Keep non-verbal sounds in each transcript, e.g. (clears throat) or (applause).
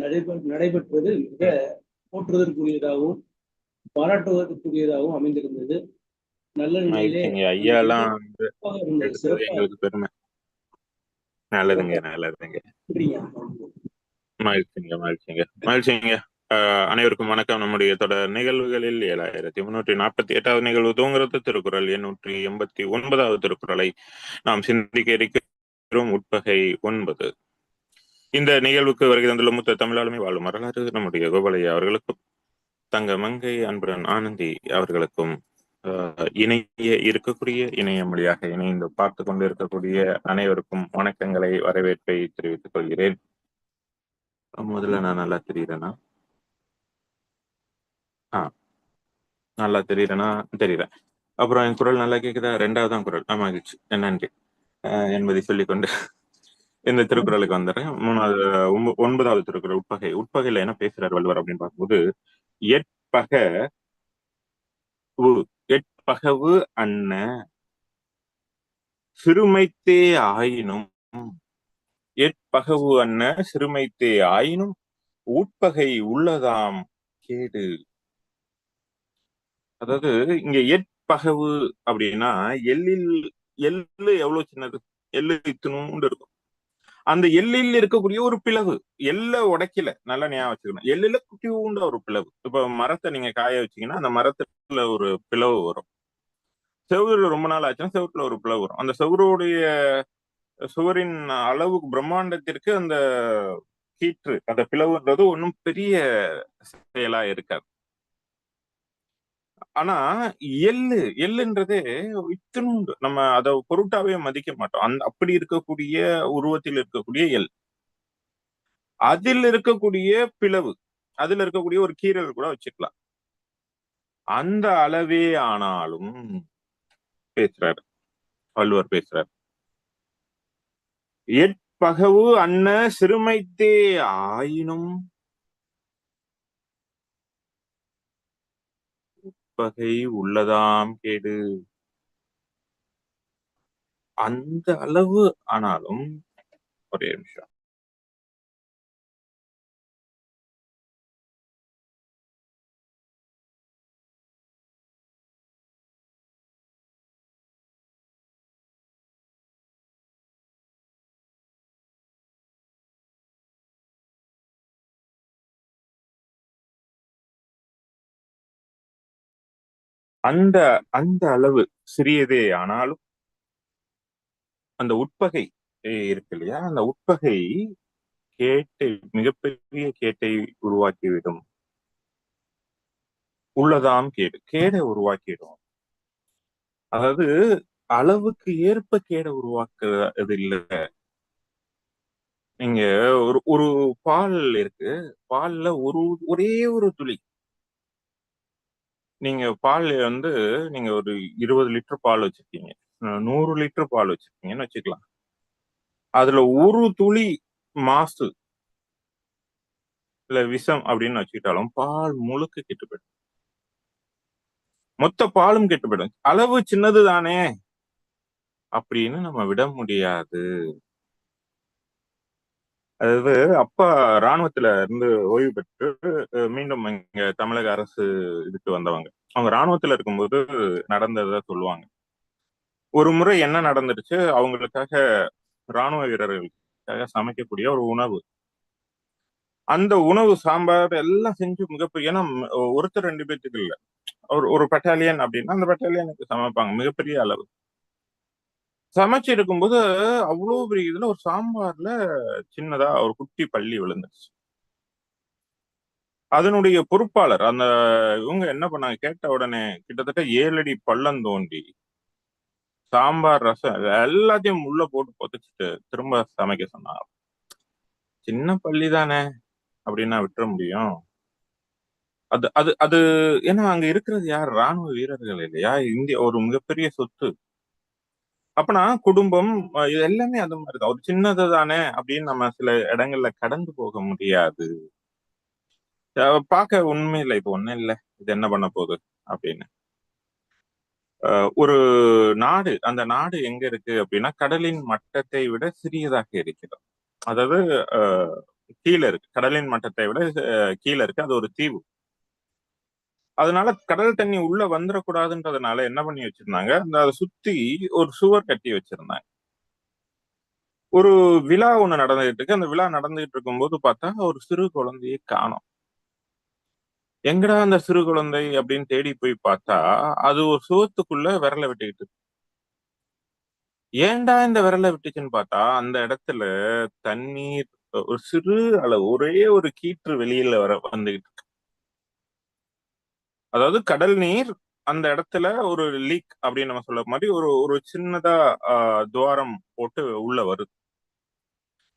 நடைபெ நடைபெற்றது மிக போற்றுவதற்குரியதாகவும் பாராட்டுவதற்குரியதாகவும் அமைந்திருந்தது. நல்ல நிலையிலே மகிழ்ச்சிங்க ஐயா எல்லாம் சிறப்பாக இருந்தது. எடுத்தது சிறப்பாக எங்களுக்கு பெருமை. நல்லதுங்க நல்லதுங்க. மகிழ்ச்சிங்க மகிழ்ச்சிங்க. மகிழ்ச்சிங்க. அனைவருக்கும் வணக்கம். நம்முடைய தொடர் நிகழ்வுகளில் ஏழாயிரத்தி முன்னூற்றி நாற்பத்தி எட்டாவது நிகழ்வு தூங்குறது திருக்குறள். எண்ணூற்றி எண்பத்தி ஒன்பதாவது திருக்குறளை நாம் சிந்திக்க இருக்கிறோம். உட்பகை ஒன்பது. இந்த நிகழ்வுக்கு வருகை தந்துள்ள மூத்த தமிழாளுமை வாழும் வரலாறு நம்முடைய கோபாலையா அவர்களுக்கும் தங்க மங்கை அன்புடன் ஆனந்தி அவர்களுக்கும் ஆஹ் இணைய இருக்கக்கூடிய இணைய மொழியாக இணைந்து பார்த்து கொண்டு இருக்கக்கூடிய அனைவருக்கும் வணக்கங்களை வரவேற்பை தெரிவித்துக் கொள்கிறேன். முதல்ல நான் நல்லா தெரியுறேனா? ஆ நல்லா தெரியுறேனா? தெரியுறேன். அப்புறம் என் குரல் நல்லா கேக்குதா? ரெண்டாவதான் குரல். ஆ மகிழ்ச்சி. நன்றி. என்பதை சொல்லிக்கொண்டு இந்த திருக்குறளுக்கு வந்துடுறேன் மூணாவது ஒன்ப- ஒன்பதாவது திருக்குறள் உட்பகை உட்பகையில என்ன பேசுறாரு வள்ளுவர் அப்படின்னு பார்க்கும்போது எட்பக எட்பகவு அன்ன சிறுமைத்தே ஆயினும் எட்பகவு அன்ன சிறுமைத்தே ஆயினும் உட்பகை உள்ளதாம் கேடு. அதாவது இங்க எட்பகவு அப்படின்னா எள்ளில் எள்ளு எவ்வளவு சின்னது? எள்ளு இத்தினூண்டு இருக்கும். அந்த எள்ளில் இருக்கக்கூடிய ஒரு பிளவு. எள்ள உடைக்கல. நல்லா ஞாபகம் வச்சுக்கணும். குட்டி குட்டியூண்ட ஒரு பிளவு. இப்ப மரத்தை நீங்க காய வச்சீங்கன்னா அந்த மரத்துல ஒரு பிளவு வரும். செவுருல ரொம்ப நாள் ஆச்சுன்னா செவுருல ஒரு பிளவு வரும். அந்த செவருடைய சுவரின் அளவு பிரம்மாண்டத்திற்கு அந்த கீற்று அந்த பிளவுன்றது ஒன்றும் பெரிய செயலா இருக்காது. ஆனா எள்ளு எள்ளுன்றதே இத்தினூண்டு நம்ம அதை பொருட்டாவே மதிக்க மாட்டோம். அந் அப்படி இருக்கக்கூடிய உருவத்தில் இருக்கக்கூடிய எள். அதில் இருக்கக்கூடிய பிளவு அதுல இருக்கக்கூடிய ஒரு கீறல் கூட வச்சுக்கலாம். அந்த அளவே ஆனாலும் பேசுறாரு. வள்ளுவர் பேசுறாரு. எட்பகவு அன்ன சிறுமைத்தே ஆயினும் பகை உள்ளதாம் கேடு. அந்த அளவு ஆனாலும் ஒரே நிமிஷம். அந்த அந்த அளவு சிறியதே ஆனாலும் அந்த உட்பகை இருக்கு இல்லையா? அந்த உட்பகை கேட்டை மிகப்பெரிய கேட்டை உருவாக்கிவிடும். உள்ளதாம் கேடு கேடை உருவாக்கிடும். அதாவது அளவுக்கு ஏற்ப கேடை உருவாக்குறது இல்ல நீங்க ஒரு ஒரு பால் இருக்கு. பால்ல ஒரு ஒரே ஒரு துளி. நீங்க பால் வந்து நீங்க ஒரு இருபது லிட்டர் பால் வச்சிருக்கீங்க. நூறு லிட்டர் பால் வச்சிருக்கீங்கன்னு வச்சுக்கலாம். அதுல ஒரு துளி மாசு இல்ல விஷம் அப்படின்னு வச்சுக்கிட்டாலும் பால் முழுக்க கெட்டு போயிடும். மொத்த பாலும் கெட்டு போயிடும். அளவு சின்னது தானே. அப்படின்னு நம்ம விட முடியாது. அதாவது அப்பா ராணுவத்துல இருந்து ஓய்வு பெற்று மீண்டும் இங்க தமிழக அரசு இதுக்கு வந்தவங்க. அவங்க ராணுவத்துல இருக்கும்போது நடந்ததை சொல்லுவாங்க. ஒரு முறை என்ன நடந்துருச்சு அவங்களுக்காக ராணுவ வீரர்களுக்காக சமைக்கக்கூடிய ஒரு உணவு. அந்த உணவு சாம்பார் எல்லாம் செஞ்சு மிகப்பெரிய ஏன்னா ஒருத்தர் ரெண்டு பேர்த்துக்கு இல்ல. ஒரு ஒரு பட்டாலியன் அப்படின்னா அந்த பட்டாலியனுக்கு சமைப்பாங்க மிகப்பெரிய அளவு. சமைச்சு இருக்கும்போது அவ்வளவு பெரிய இதுல ஒரு சாம்பார்ல சின்னதா ஒரு குட்டி பள்ளி விழுந்துருச்சு. அதனுடைய பொறுப்பாளர் அந்த இவங்க என்ன பண்ணாங்க? கேட்ட உடனே கிட்டத்தட்ட ஏழு அடி பள்ளம் தோண்டி சாம்பார் ரசம் எல்லாத்தையும் உள்ள போட்டு புதைச்சிட்டு திரும்ப சமைக்க சொன்னாங்க சின்ன பள்ளி தானே அப்படின்னா விட்டுற முடியும். அது அது அது ஏன்னா அங்க இருக்கிறது யார்? ராணுவ வீரர்கள் இல்லையா? இந்திய ஒரு மிகப்பெரிய சொத்து. அப்பனா குடும்பம் இது எல்லாமே அது மாதிரிதான் ஒரு சின்னது தானே அப்படின்னு நம்ம சில இடங்கள்ல கடந்து போக முடியாது. பார்க்க பார்க்க உண்மையில இது ஒண்ணும் இல்ல. இது என்ன பண்ண போகுது அப்படின்னு. ஒரு நாடு அந்த நாடு எங்க இருக்கு அப்படின்னா கடலின் மட்டத்தை விட சிறியதாக இருக்கிறது. அதாவது கீழே இருக்கு. கடலின் மட்டத்தை விட கீழே இருக்கு. அது ஒரு தீவு. அதனால கடல் தண்ணி உள்ள வந்துடக்கூடாதுன்றதுனால என்ன பண்ணி வச்சிருந்தாங்க? அந்த அதை சுத்தி ஒரு சுவர் கட்டி வச்சிருந்தாங்க. ஒரு விழா ஒண்ணு நடந்துகிட்டு இருக்கு. அந்த விழா நடந்துகிட்டு இருக்கும்போது பார்த்தா ஒரு சிறு குழந்தையை காணும். எங்கடா அந்த சிறு குழந்தை அப்படின்னு தேடி போய் பார்த்தா அது ஒரு சுவத்துக்குள்ள விரல விட்டுக்கிட்டு இருக்கு. ஏன்டா இந்த விரல விட்டுச்சுன்னு பார்த்தா அந்த இடத்துல தண்ணீர் ஒரு சிறு அளவு ஒரே ஒரு கீற்று வெளியில வர வந்துகிட்டு இருக்கு. அதாவது கடல் நீர் அந்த இடத்துல ஒரு லீக் அப்படின்னு நம்ம சொல்ல மாதிரி ஒரு ஒரு சின்னதா ஆஹ், துவாரம் போட்டு உள்ள வருது.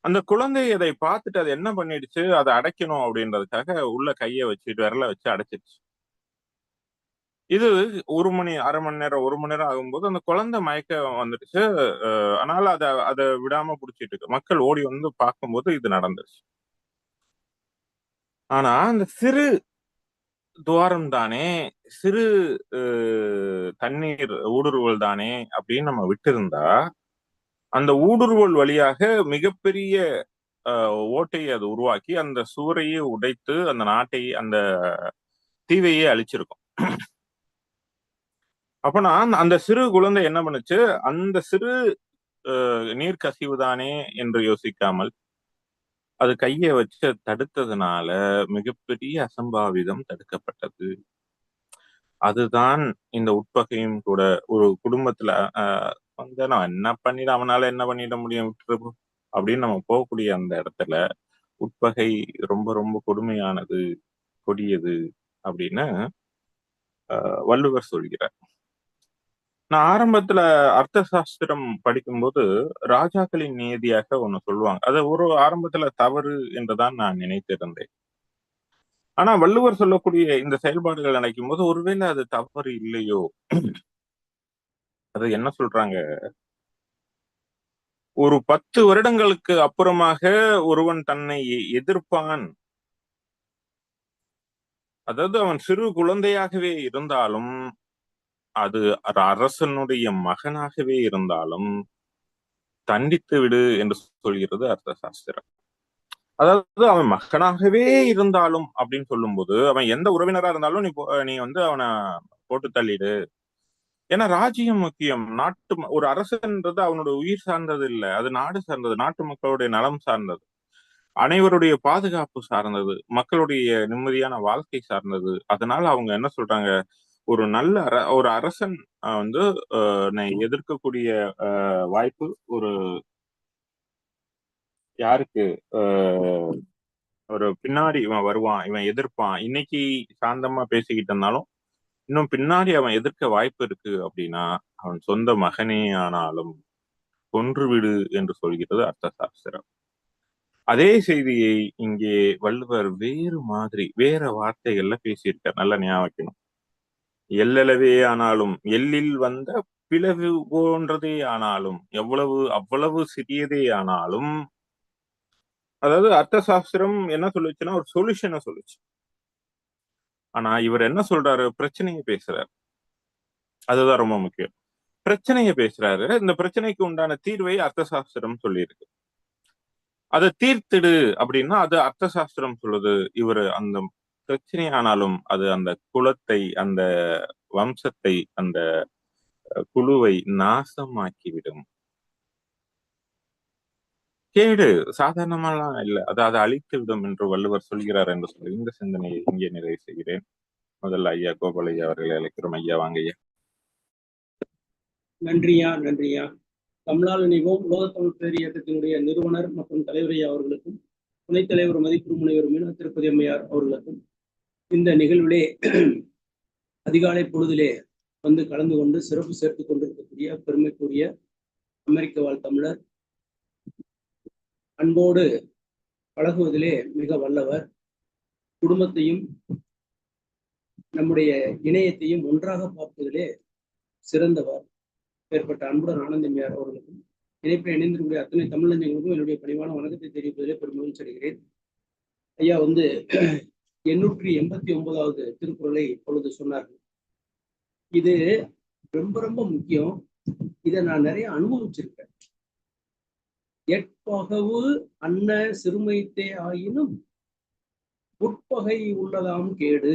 அந்த குழந்தை அதை பார்த்துட்டு அது என்ன பண்ணிடுச்சு? அதை அடைக்கணும் அப்படின்றதுக்காக உள்ள கையை வச்சு விரல வச்சு அடைச்சிருச்சு இது ஒரு மணி அரை மணி நேரம் ஒரு மணி நேரம் ஆகும்போது அந்த குழந்தை மயக்க வந்துடுச்சு. அஹ் அதனால அதை அதை விடாம புடிச்சிட்டு இருக்கு. மக்கள் ஓடி வந்து பார்க்கும்போது இது நடந்துருச்சு. ஆனா அந்த சிறு துவாரம் தானே சிறு அஹ், தண்ணீர் ஊடுருவல் தானே அப்படின்னு நம்ம விட்டிருந்தா அந்த ஊடுருவல் வழியாக மிகப்பெரிய அஹ், ஓட்டையை அது உருவாக்கி அந்த சுவரையே உடைத்து அந்த நாட்டை அந்த தீவையே அழிச்சிருக்கும். அப்பனா அந்த சிறு குழந்தை என்ன பண்ணுச்சு? அந்த சிறு அஹ், நீர் கசிவு தானே என்று யோசிக்காமல் அது கையை வச்சு தடுத்ததுனால மிகப்பெரிய அசம்பாவிதம் தடுக்கப்பட்டது. அதுதான் இந்த உட்பகையும் கூட ஒரு குடும்பத்துல ஆஹ் வந்து நான் என்ன பண்ணிட அவனால என்ன பண்ணிட முடியும் விட்டுரு அப்படின்னு நம்ம போகக்கூடிய அந்த இடத்துல உட்பகை ரொம்ப ரொம்ப கொடுமையானது கொடியது அப்படின்னு ஆஹ் வள்ளுவர் சொல்கிறார். நான் ஆரம்பத்துல அர்த்த சாஸ்திரம் படிக்கும்போது ராஜாக்களின் நியதியாக ஒண்ணு சொல்லுவாங்க. அது ஒரு ஆரம்பத்துல தவறு என்றுதான் நான் நினைத்திருந்தேன். ஆனா வள்ளுவர் சொல்லக்கூடிய இந்த செயல்பாடுகள் நினைக்கும் போது ஒருவேளை அது தவறு இல்லையோ? அது என்ன சொல்றாங்க? ஒரு பத்து வருடங்களுக்கு அப்புறமாக ஒருவன் தன்னை எதிர்ப்பான். அதாவது அவன் சிறு குழந்தையாகவே இருந்தாலும் அது அரசனுடைய மகனாகவே இருந்தாலும் தண்டித்து விடு என்று சொல்கிறது அர்த்த சாஸ்திரம் அதாவது அவன் மகனாகவே இருந்தாலும் அப்படின்னு சொல்லும்போது அவன் எந்த உறவினரா இருந்தாலும் நீ நீ வந்து அவனை போட்டு தள்ளிடு. ஏன்னா ராஜ்யம் முக்கியம். நாட்டு ஒரு அரசுன்றது அவனோட உயிர் சார்ந்தது இல்ல. அது நாடு சார்ந்தது. நாட்டு மக்களுடைய நலம் சார்ந்தது. அனைவருடைய பாதுகாப்பு சார்ந்தது. மக்களுடைய நிம்மதியான வாழ்க்கை சார்ந்தது. அதனால அவங்க என்ன சொல்றாங்க? ஒரு நல்ல அர ஒரு அரசன் வந்து எதிர்க்கக்கூடிய வாய்ப்பு ஒரு யாருக்கு? ஒரு பின்னாடி இவன் வருவான் இவன் எதிர்ப்பான். இன்னைக்கு சாந்தமா பேசிக்கிட்டு இருந்தாலும் இன்னும் பின்னாடி அவன் எதிர்க்க வாய்ப்பு இருக்கு அப்படின்னா அவன் சொந்த மகனே ஆனாலும் கொன்றுவிடு என்று சொல்கிறது அர்த்த சாஸ்திரம் அதே செய்தியை இங்கே வள்ளுவர் வேறு மாதிரி வேற வார்த்தைகள்ல பேசியிருக்கார். நல்ல ஞாபகம் வைக்கணும். எல்லளவே ஆனாலும் எல்லில் வந்த பிளவு போன்றதே ஆனாலும் எவ்வளவு அவ்வளவு சிறியதே ஆனாலும் அதாவது அர்த்த சாஸ்திரம் என்ன சொல்லுச்சுன்னா ஒரு சொல்யூஷனை சொல்லுச்சு. ஆனா இவர் என்ன சொல்றாரு? பிரச்சனையை பேசுறாரு. அதுதான் ரொம்ப முக்கியம். பிரச்சனையை பேசுறாரு. இந்த பிரச்சனைக்கு உண்டான தீர்வை அர்த்த சாஸ்திரம் சொல்லியிருக்கு. அதை தீர்த்திடு அப்படின்னா அது அர்த்த சாஸ்திரம் சொல்லுது இவர் அந்த பிரச்சனை ஆனாலும் அது அந்த குலத்தை அந்த வம்சத்தை அந்த குழுவை நாசமாக்கிவிடும். கேடு சாதாரணமாலாம் இல்லை. அது அதை அழித்து விடும் என்று வள்ளுவர் சொல்கிறார் என்று சொல்லி இந்த சிந்தனையை இங்கே நிறைவு செய்கிறேன். முதல்ல ஐயா கோபாலையா அவர்களை அழைக்கிறோம். ஐயா வாங்க ஐயா. நன்றியா நன்றியா. தமிழால் இணைவோம் உலகத்தமிழ் பேர் இயக்கத்தினுடைய நிறுவனர் மற்றும் தலைவரையா அவர்களுக்கும் துணைத் தலைவர் மதிப்பு முனைவர் மீனா திருப்பதி அம்மையார் அவர்களுக்கும் இந்த நிகழ்விலே (clears throat) அதிகாலை பொழுதிலே வந்து கலந்து கொண்டு சிறப்பு சேர்த்துக் கொண்டிருக்கக்கூடிய பெருமைக்குரிய அமெரிக்க வாழ் தமிழர் அன்போடு பழகுவதிலே மிக வல்லவர். குடும்பத்தையும் நம்முடைய இணையத்தையும் ஒன்றாக பார்ப்பதிலே சிறந்தவர். ஏற்பட்ட அன்புடன் ஆனந்தமியார் அவர்களுக்கும் இணைப்பில் இணைந்திருக்கக்கூடிய அத்தனை தமிழஞ்சங்களுக்கும் என்னுடைய பணிவான வணக்கத்தை தெரிவிப்பதிலே பெருமகிழ்ச்சி அடைகிறேன். ஐயா வந்து எண்ணூற்றி எண்பத்தி ஒன்பதாவது திருக்குறளை இப்பொழுது சொன்னார்கள். இது ரொம்ப ரொம்ப முக்கியம். இதை நான் நிறைய அனுபவிச்சிருக்கேன். எட்பகவு அன்ன சிறுமைத்தே ஆயினும் உட்பகை உள்ளதாம் கேடு.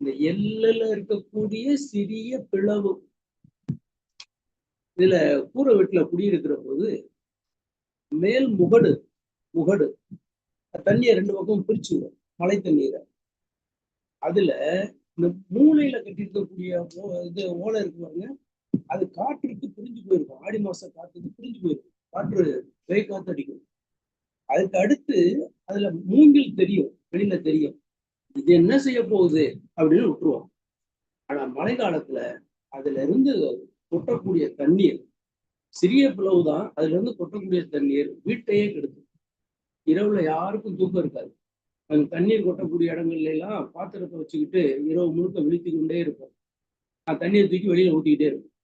இந்த எல்லில் இருக்கக்கூடிய சிறிய பிளவு. இதுல கூரை வீட்டுல குடியிருக்கிற போது மேல் முகடு முகடு. தண்ணியை ரெண்டு பக்கம் பிரிச்சுடும் மழை தண்ணீரை அதுல இந்த மூளையில கட்டியிருக்கக்கூடிய ஓ- இது ஓலை இருக்கு பாருங்க. அது காற்றுக்கு பிரிஞ்சு போயிருக்கும். ஆடி மாசம் காற்றுக்கு பிரிஞ்சு போயிருக்கும். காற்று வே காத்து அடிக்கும் அதுக்கு அடுத்து அதுல மூங்கில் தெரியும். வெளியில தெரியும். இது என்ன செய்ய போகுது அப்படின்னு விட்டுருவோம். ஆனா மழை காலத்துல அதுல இருந்து கொட்டக்கூடிய தண்ணீர் சிறிய பிளவு தான் அதுல இருந்து கொட்டக்கூடிய தண்ணீர் வீட்டையே கெடுக்கும். இரவுல யாருக்கும் தூக்கம் இருக்காது. அந்த தண்ணீர் கொட்டக்கூடிய இடங்கள்ல எல்லாம் பாத்திரத்தை வச்சுக்கிட்டு இரவு முழுக்க விழித்து கொண்டே இருப்போம். நான் தண்ணியை தூக்கி வெளியில ஊட்டிக்கிட்டே இருக்கும்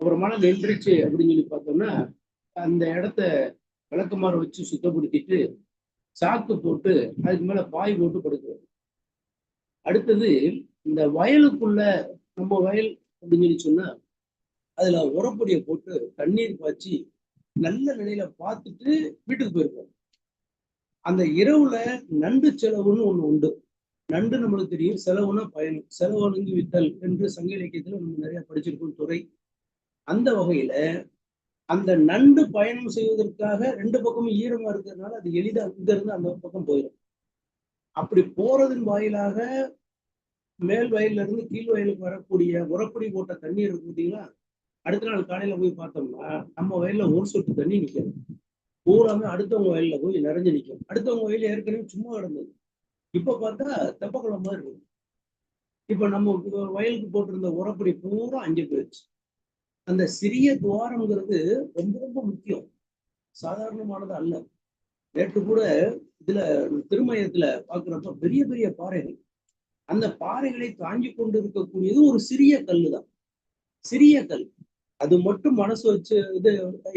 அப்புறமா நின்றுச்சு அப்படின்னு சொல்லி பார்த்தோம்னா அந்த இடத்த விளக்கமாறு வச்சு சுத்தப்படுத்திட்டு சாக்கு போட்டு அதுக்கு மேல பாய் போட்டு படுக்கிறது அடுத்தது இந்த வயலுக்குள்ள நம்ம வயல் அப்படின்னு சொல்லி சொன்னா அதுல உரப்பொடியை போட்டு தண்ணீர் பாய்ச்சி நல்ல நிலையில பார்த்துட்டு வீட்டுக்கு போயிருப்போம். அந்த இரவுல நண்டு செலவுன்னு ஒண்ணு உண்டு. நண்டு நம்மளுக்கு தெரியும். செலவுனா பயணம் செலவணுங்கி வித்தல் என்று சங்க இலக்கியத்துல நம்ம நிறைய படிச்சிருக்கோம். துறை. அந்த வகையில அந்த நண்டு பயணம் செய்வதற்காக ரெண்டு பக்கமும் ஈரமா இருக்கிறதுனால அது எளிதா இங்க இருந்து அந்த பக்கம் போயிடும் அப்படி போறதன் வாயிலாக மேல் வயல்ல இருந்து கீழ் வயலுக்கு வரக்கூடிய உரப்படி போட்ட தண்ணீர் இருக்கு பார்த்தீங்களா அடுத்த நாள் காலையில போய் பார்த்தோம்னா நம்ம வயல்ல ஒரு சொட்டு தண்ணி நிக்கிறது பூராமே அடுத்தவங்க வயல்ல போய் நிறைஞ்சு நிற்கும் அடுத்தவங்க வயல ஏற்கனவே சும்மா கிடந்தது இப்ப பார்த்தா தெப்பக்குளம் மாதிரி இருக்கும் இப்ப நம்ம வயலுக்கு போட்டிருந்த உரப்படி பூரா அஞ்சு போயிடுச்சு. அந்த சிறிய துவாரம்ங்கிறது ரொம்ப ரொம்ப முக்கியம். சாதாரணமானது அல்ல. நேற்று கூட இதுல திருமயத்துல பாக்குறப்ப பெரிய பெரிய பாறைகள். அந்த பாறைகளை தாங்கி கொண்டு இருக்கக்கூடியது ஒரு சிறிய கல் தான் சிறிய கல். அது மட்டும் மனசு வச்சு இது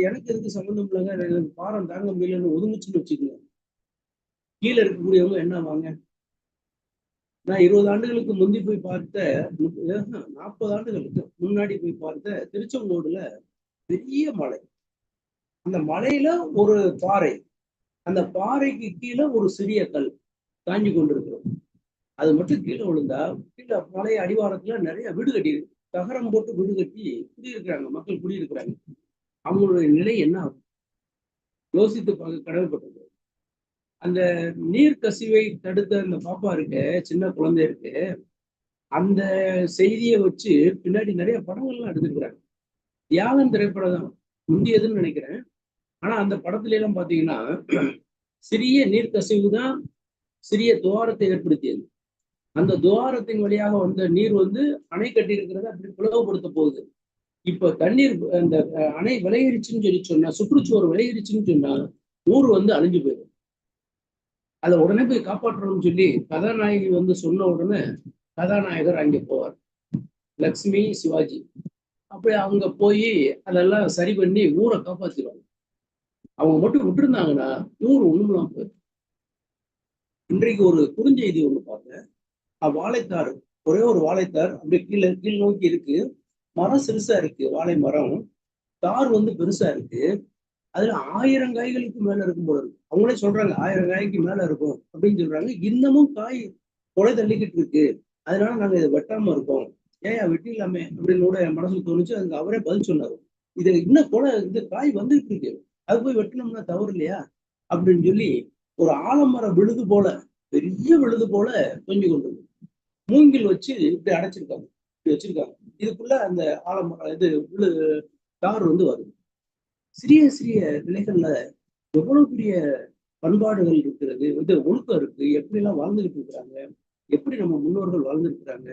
எனக்கு எதுக்கு சம்மந்தம் இல்லைங்க? எனக்கு பாரம் தாங்க முடியலன்னு ஒதுங்குச்சுன்னு வச்சுக்கோங்க. கீழே இருக்கக்கூடியவங்க என்ன வாங்க நான் இருபது ஆண்டுகளுக்கு முந்தி போய் பார்த்த நாற்பது ஆண்டுகளுக்கு முன்னாடி போய் பார்த்த திருச்செங்கோடுல பெரிய மலை. அந்த மலையில ஒரு பாறை. அந்த பாறைக்கு கீழே ஒரு சிறிய கல் தாங்கி கொண்டிருக்கிறோம். அது மட்டும் கீழே விழுந்தா கீழே மலை அடிவாரத்துல நிறைய வீடு கட்டி தகரம் போட்டு வீடு கட்டி குடியிருக்கிறாங்க மக்கள் குடியிருக்கிறாங்க அவங்களுடைய நிலை என்ன ஆகும்? யோசித்து பார்க்க கடமைப்பட்டது. அந்த நீர் கசிவை தடுத்த அந்த பாப்பா இருக்கு சின்ன குழந்தை இருக்கு. அந்த செய்தியை வச்சு பின்னாடி நிறைய படங்கள்லாம் எடுத்துருக்குறாங்க. தியாகம் திரைப்படம் தான். முந்தியதுன்னு நினைக்கிறேன். ஆனா அந்த படத்துல எல்லாம் பாத்தீங்கன்னா சிறிய நீர் கசிவு தான் சிறிய துவாரத்தை ஏற்படுத்தியது. அந்த துவாரத்தின் வழியாக வந்த நீர் வந்து அணை கட்டி இருக்கிறத அப்படி பிளவுபடுத்த போகுது. இப்ப தண்ணீர் அந்த அணை விலையிருச்சுன்னு சொல்லி சொன்னா சுற்றுச்சுவர் விளையிருச்சுன்னு சொன்னா ஊர் வந்து அழிஞ்சு போயிடும். அதை உடனே போய் காப்பாற்றணும்னு சொல்லி கதாநாயகி வந்து சொன்ன உடனே கதாநாயகர் அங்கே போவார். லக்ஷ்மி சிவாஜி. அப்படி அவங்க போய் அதெல்லாம் சரி பண்ணி ஊரை காப்பாத்திடுவாங்க. அவங்க மட்டும் விட்டுருந்தாங்கன்னா ஊர் ஒண்ணுமெல்லாம் போயிடும். இன்றைக்கு ஒரு குறுஞ்செய்தி ஒண்ணு பார்த்தேன். வாழைத்தார் ஒரே ஒரு வாழைத்தார் அப்படியே கீழே கீழ் நோக்கி இருக்கு. மரம் சிறுசா இருக்கு வாழை மரம். தார் வந்து பெருசா இருக்கு. அதுல ஆயிரம் காய்களுக்கு மேல இருக்கும் போல இருக்கு. அவங்களே சொல்றாங்க ஆயிரம் காய்க்கு மேல இருக்கும் அப்படின்னு சொல்றாங்க. இன்னமும் காய் கொலை தள்ளிக்கிட்டு இருக்கு. அதனால நாங்க இதை வெட்டாம இருக்கோம். ஏன் வெட்டிடலாமே அப்படின்னு கூட என் மனசுக்கு தோணுச்சு. அதுக்கு அவரே பதில் சொன்னாரு. இது இன்னும் கொலை இந்த காய் வந்துட்டு இருக்கு. அது போய் வெட்டினோம்னா தவறு இல்லையா அப்படின்னு சொல்லி ஒரு ஆலமரம் விழுது போல பெரிய விழுது போல தொங்கி கொண்டு மூங்கில் வச்சு இப்படி அடைச்சிருக்காங்க. இப்படி வச்சிருக்காங்க. இதுக்குள்ள அந்த ஆழம் இது உள்ள தார் வந்து வருது சிறிய சிறிய நிலைகள்ல எவ்வளவு பெரிய பண்பாடுகள் இருக்கிறது இது ஒழுக்கம் இருக்கு எப்படி எல்லாம் வாழ்ந்துகிட்டு இருக்கிறாங்க எப்படி நம்ம முன்னோர்கள் வாழ்ந்துருக்கிறாங்க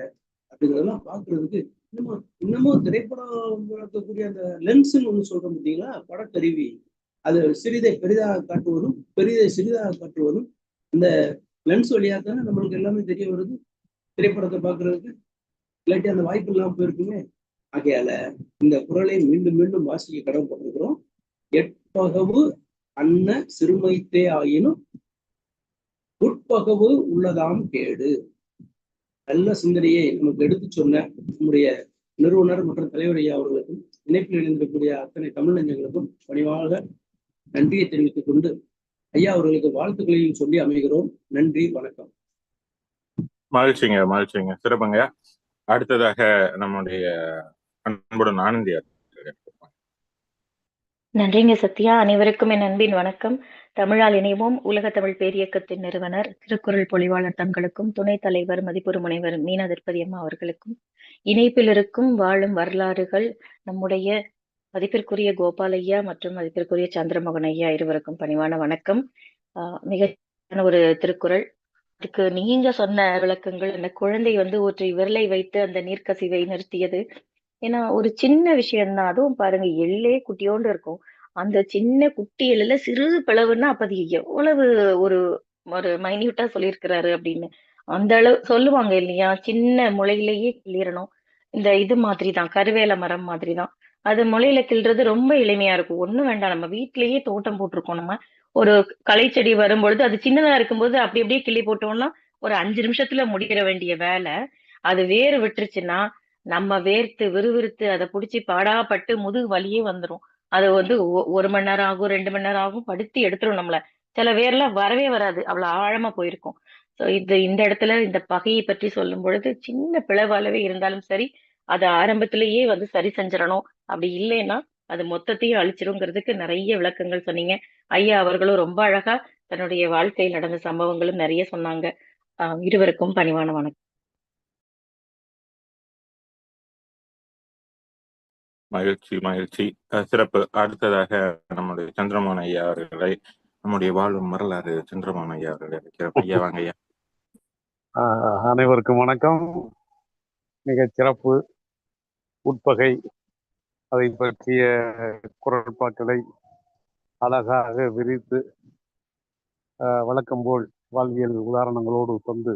அப்படிங்கிறதெல்லாம் பாக்குறதுக்கு இன்னமும் இன்னமும் திரைப்படம் வளர்க்கக்கூடிய அந்த லென்ஸ்ன்னு ஒண்ணு சொல்றோம் பார்த்தீங்களா? படக்கருவி. அது சிறிதை பெரிதாக காட்டுவதும் பெரிதை சிறிதாக காட்டுவதும் இந்த லென்ஸ் வழியாக தானே நம்மளுக்கு எல்லாமே தெரிய வருது. திரைப்படத்தை பார்க்கறதுக்கு இல்லாட்டி அந்த வாய்ப்பு இல்லாமல் போயிருக்குமே. ஆகையால இந்த குரலை மீண்டும் மீண்டும் வாசிக்க கடமைப்பட்டிருக்கிறோம். எட்பகவு அன்ன சிறுமைத்தே ஆயினும் உட்பகவு உள்ளதாம் கேடு. நல்ல சிந்தனையை நமக்கு எடுத்து சொன்ன நம்முடைய நிறுவனர் மற்றும் தலைவரையா அவர்களுக்கும் இணைப்பில் இணைந்திருக்கக்கூடிய அத்தனை தமிழ் நெஞ்சங்களுக்கும் பணிவாக நன்றியை தெரிவித்துக் கொண்டு ஐயா அவர்களுக்கு வாழ்த்துக்களையும் சொல்லி அமைகிறோம். நன்றி வணக்கம். மகிழ்ச்சிங்க மகிழ்ச்சிங்க. சிறப்புங்க. அடுத்ததாக நம்முடைய அன்புடன் ஆனந்தி நன்றிங்க சத்யா. அனைவருக்கும் என் அன்பின் வணக்கம். தமிழால் இணைவோம் உலக தமிழ் பேரியக்கத்தின் நிறுவனர் திருக்குறள் பொழிவாளர் தங்களுக்கும் துணைத் தலைவர் மதிப்புறு முனைவர் மீனா திருப்பதி அம்மா அவர்களுக்கும் இணைப்பில் இருக்கும் வாழும் வரலாறுகள் நம்முடைய மதிப்பிற்குரிய கோபாலையா மற்றும் மதிப்பிற்குரிய சந்திரமோகன் ஐயா இருவருக்கும் பணிவான வணக்கம். ஆஹ் மிக ஒரு திருக்குறள். அதுக்கு நீங்க சொன்ன விளக்கங்கள் அந்த குழந்தை வந்து ஒற்றை விரலை வைத்து அந்த நீர்க்கசிவை நிறுத்தியது. ஏன்னா ஒரு சின்ன விஷயம்தான். அதுவும் பாருங்க எள்ளே குட்டியோண்டு இருக்கும். அந்த சின்ன குட்டி எள்ளுல சிறு பிளவுன்னா அப்ப அது எவ்வளவு ஒரு ஒரு மைன்யூட்டா சொல்லியிருக்கிறாரு அப்படின்னு. அந்த அளவு சொல்லுவாங்க இல்லையா? சின்ன முளையிலேயே கிள்ளிரணும் இந்த இது மாதிரி தான் கருவேல மரம் மாதிரி தான் அது முளையில கிள்றது ரொம்ப எளிமையா இருக்கும். ஒண்ணும் வேண்டாம். நம்ம வீட்டிலேயே தோட்டம் போட்டிருக்கோம் நம்ம. ஒரு களை செடி வரும்பொழுது அது சின்னதா இருக்கும்போது அப்படி அப்படியே கிள்ளி போட்டோம்னா ஒரு அஞ்சு நிமிஷத்துல முடிக்கிற வேண்டிய வேலை. அது வேறு விட்டுருச்சுன்னா நம்ம வேர்த்து விறுவிறுத்து அதை புடிச்சு பாடாப்பட்டு முதுகு வலியே வந்துரும். அது வந்து ஒ- ஒரு மணி நேரம் ஆகும் ரெண்டு மணி நேரம் ஆகும் படுத்தி எடுத்துரும் நம்மள. சில வேர்லாம் வரவே வராது அவ்வளவு ஆழமா போயிருக்கும். சோ இது இந்த இடத்துல இந்த பகையை பற்றி சொல்லும் பொழுது சின்ன பிளவு அளவே இருந்தாலும் சரி அதை ஆரம்பத்திலேயே வந்து சரி செஞ்சிடணும். அப்படி இல்லைன்னா அது மொத்தத்தையும் அழிச்சிருங்கிறதுக்கு நிறைய விளக்கங்கள் சொன்னீங்க. ஐயா அவர்களும் ரொம்ப அழகா தன்னுடைய வாழ்க்கையில் நடந்த சம்பவங்களும் நிறைய சொன்னாங்க. இருவருக்கும் பணிவான வணக்கம். மகிழ்ச்சி மகிழ்ச்சி. சிறப்பு. அடுத்ததாக நம்முடைய சந்திரமோகன் ஐயா அவர்களை நம்முடைய வாழும் வரலாறு சந்திரமோகன் ஐயா அவர்கள் இருக்கிற ஐயா வாங்க ஐயா. ஆஹ் அனைவருக்கும் வணக்கம். மிகச் சிறப்பு உட்பகை அதை பற்றிய குரட்பாக்களை அழகாக விரித்து ஆஹ் வழக்கம் போல் வாழ்வியல் உதாரணங்களோடு தந்து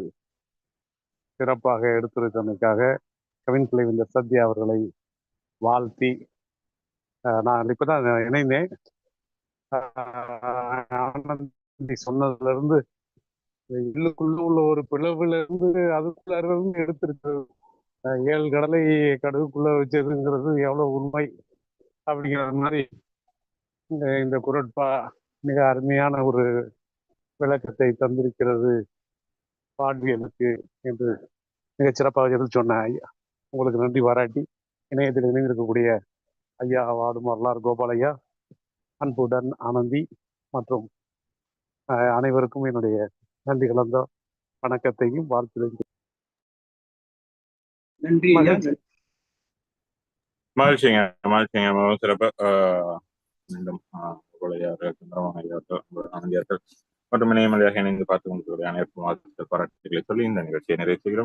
சிறப்பாக எடுத்துரைத்தமைக்காக கவின் இந்த சத்யா அவர்களை வாழ்த்தி ஆஹ் நான் இப்பதான் இணைந்தேன். ஆஹ் ஆனந்தி சொன்னதுல இருந்து இல்லுக்குள்ள உள்ள ஒரு பிளவுல இருந்து அதுக்குள்ள இருந்து எடுத்திருக்கிறது ஏழு கடலை கடவுக்குள்ள வச்சதுங்கிறது எவ்வளவு உண்மை அப்படிங்கிற மாதிரி இந்த குரட்பா மிக அருமையான ஒரு விளக்கத்தை தந்திருக்கிறது பாண்டியனுக்கு என்று மிக சிறப்பாக எடுத்து சொன்ன ஐயா. உங்களுக்கு நன்றி பாராட்டி இணையத்தில் இணைந்திருக்கக்கூடிய ஐயா வாடும் வரலாறு கோபாலையா அன்புடன் ஆனந்தி மற்றும் அனைவருக்கும் என்னுடைய நன்றி கலந்த வணக்கத்தையும் வாழ்த்துதையும் நன்றி. மகிழ்ச்சிங்க மகிழ்ச்சிங்க மிகவும் சிறப்பு. மீண்டும் ஆனந்தி அவர்கள் மற்றும் இணையமலையாக இணைந்து பார்த்து கொண்டிருக்கிற அனைவருக்கும் வாழ்த்துக்கள் பாராட்டுகளை சொல்லி இந்த நிகழ்ச்சியை நிறைவு செய்கிறோம்.